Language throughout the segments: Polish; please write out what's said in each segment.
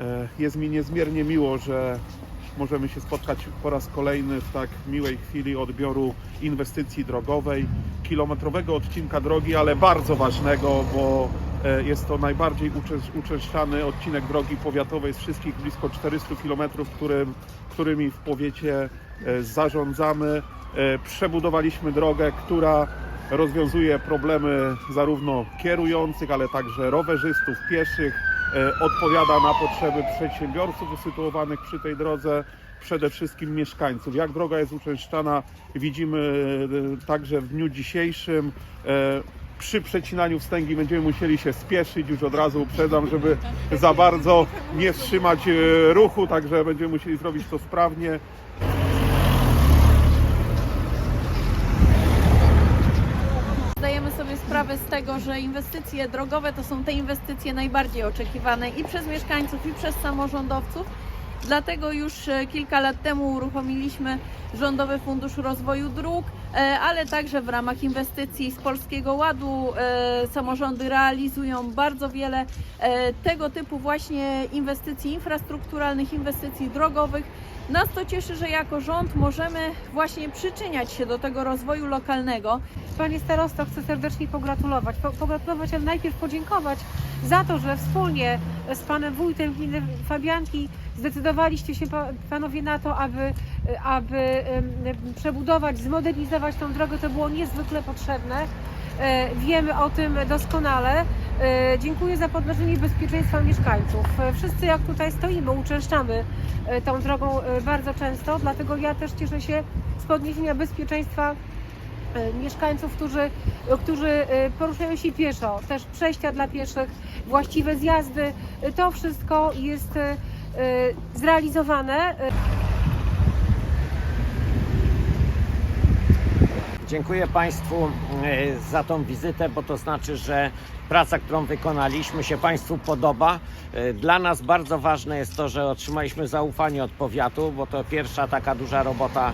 E, Jest mi niezmiernie miło, że możemy się spotkać po raz kolejny w tak miłej chwili odbioru inwestycji drogowej, kilometrowego odcinka drogi, ale bardzo ważnego, bo e, jest to najbardziej uczę- uczęszczany odcinek drogi powiatowej z wszystkich blisko 400 km, którym, którymi w powiecie e, zarządzamy. Przebudowaliśmy drogę, która rozwiązuje problemy zarówno kierujących, ale także rowerzystów, pieszych, odpowiada na potrzeby przedsiębiorców usytuowanych przy tej drodze, przede wszystkim mieszkańców. Jak droga jest uczęszczana, widzimy e, także w dniu dzisiejszym. E, Przy przecinaniu wstęgi będziemy musieli się spieszyć, już od razu uprzedzam, żeby za bardzo nie wstrzymać e, ruchu, także będziemy musieli zrobić to sprawnie. Sobie sprawę z tego, że inwestycje drogowe to są te inwestycje najbardziej oczekiwane i przez mieszkańców, i przez samorządowców. Dlatego już e, kilka lat temu uruchomiliśmy Rządowy Fundusz Rozwoju Dróg, e, ale także w ramach inwestycji z Polskiego Ładu e, samorządy realizują bardzo wiele tego typu właśnie inwestycji infrastrukturalnych, inwestycji drogowych. Nas to cieszy, że jako rząd możemy właśnie przyczyniać się do tego rozwoju lokalnego. Panie starosto, chcę serdecznie pogratulować. Po, pogratulować, ale najpierw podziękować za to, że wspólnie z panem wójtem gminy Fabianki zdecydowaliście się pa- panowie na to, aby, aby przebudować, zmodernizować tą drogę. To było niezwykle potrzebne. E, Wiemy o tym doskonale. E, Dziękuję za podnoszenie bezpieczeństwa mieszkańców. E, Wszyscy jak tutaj stoimy, uczęszczamy tą drogą bardzo często, dlatego ja też cieszę się z podniesienia bezpieczeństwa mieszkańców, którzy, którzy poruszają się pieszo, też przejścia dla pieszych, właściwe zjazdy. To wszystko jest zrealizowane. E, Dziękuję Państwu e, za tą wizytę, bo to znaczy, że praca, którą wykonaliśmy, się Państwu podoba. Dla nas bardzo ważne jest to, że otrzymaliśmy zaufanie od powiatu, bo to pierwsza taka duża robota,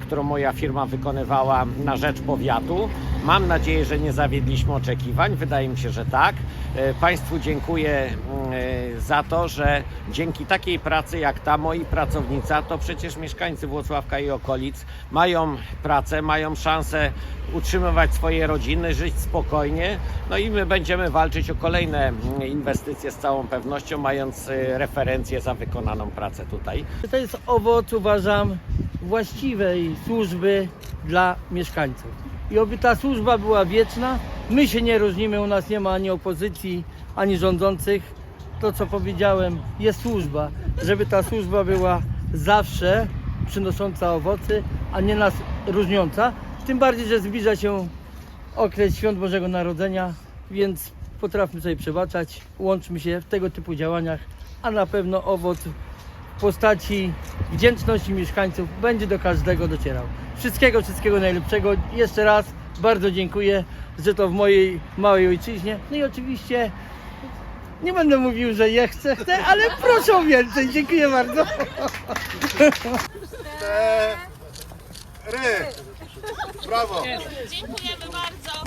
którą moja firma wykonywała na rzecz powiatu. Mam nadzieję, że nie zawiedliśmy oczekiwań. Wydaje mi się, że tak. E, Państwu dziękuję mm, e, za to, że dzięki takiej pracy jak ta moi pracownica, to przecież mieszkańcy Włocławka i okolic mają pracę, mają szansę utrzymywać swoje rodziny, żyć spokojnie. No i my będziemy walczyć o kolejne mm, inwestycje z całą pewnością, mając e, referencję za wykonaną pracę tutaj. To jest owoc, uważam, właściwej służby dla mieszkańców. I oby ta służba była wieczna. My się nie różnimy, u nas nie ma ani opozycji, ani rządzących. To, co powiedziałem, jest służba. Żeby ta służba była zawsze przynosząca owoce, a nie nas różniąca. Tym bardziej, że zbliża się okres świąt Bożego Narodzenia, więc potrafmy sobie przebaczać, łączmy się w tego typu działaniach, a na pewno owoc postaci wdzięczności mieszkańców będzie do każdego docierał. Wszystkiego, wszystkiego najlepszego. Jeszcze raz bardzo dziękuję, że to w mojej małej ojczyźnie. No i oczywiście nie będę mówił, że je chcę, chcę, ale proszę o więcej. Dziękuję bardzo. Ry! Brawo! Dziękujemy bardzo.